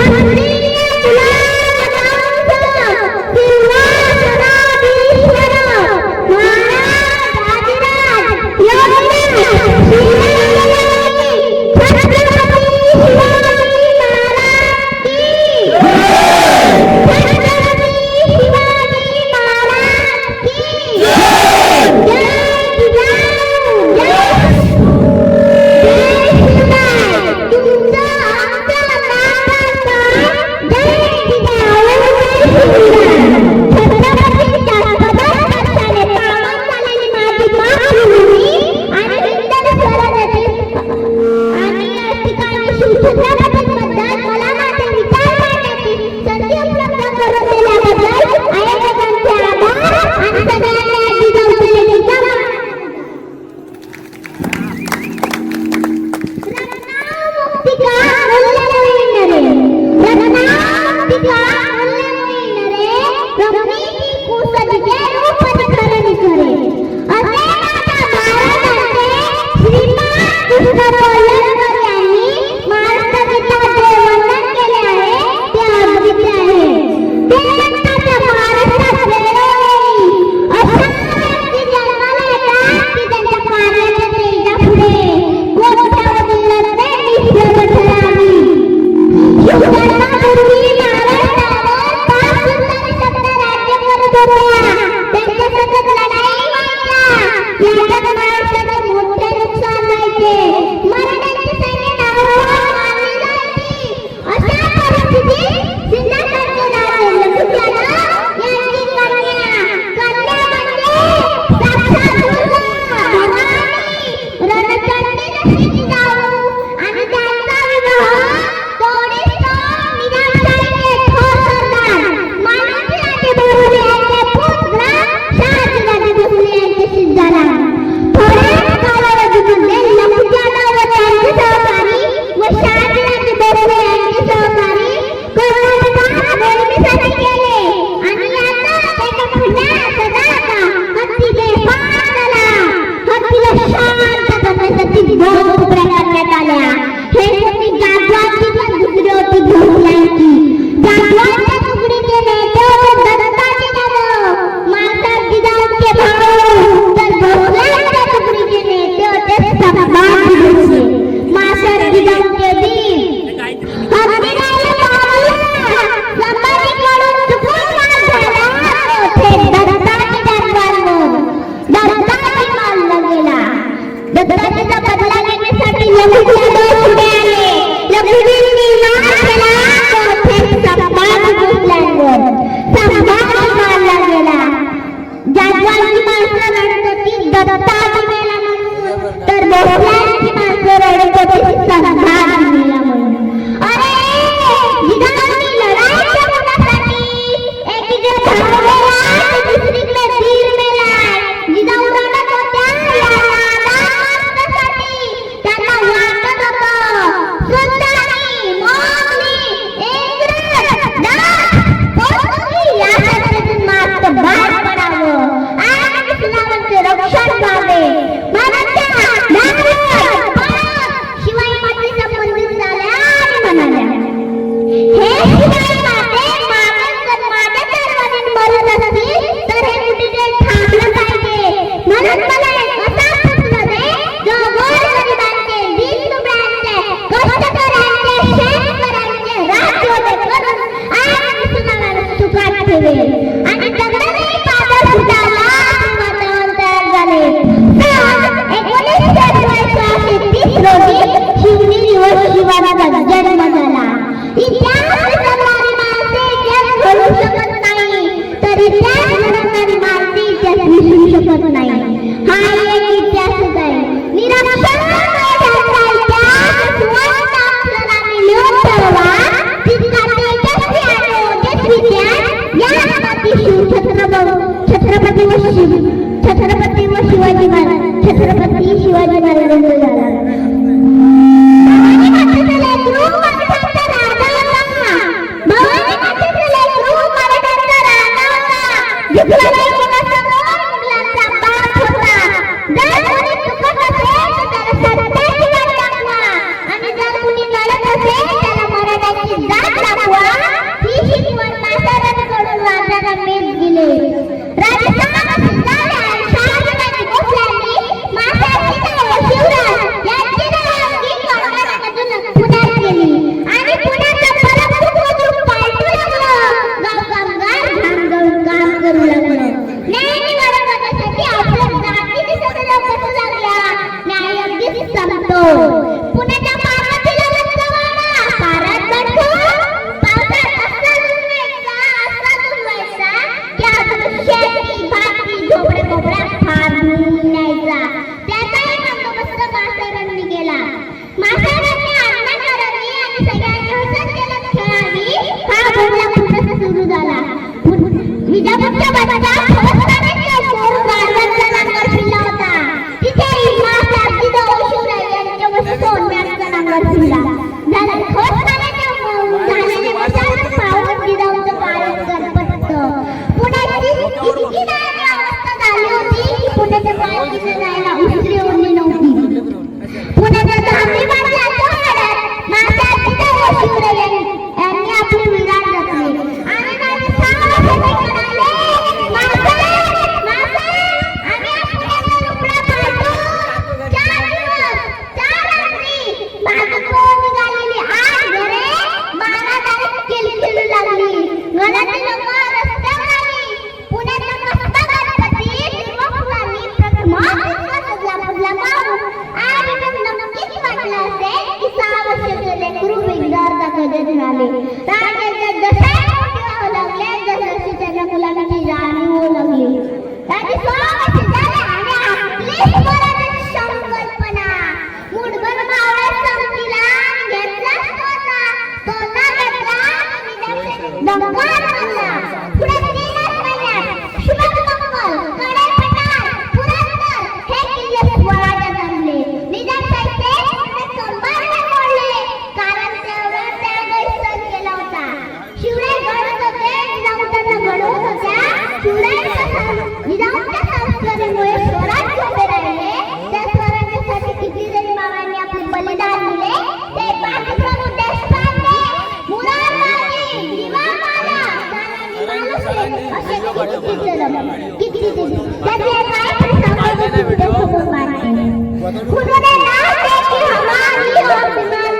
Thank you. পূর্ব छत्रपती शिव छत्रपती छत्रपती व शिव छत्रपती व शिवाजी महाराज छत्रपती शिवाजी महाराजांचा झाला Oh! खुदा ने नाम देखी हमारी और तुम्हारी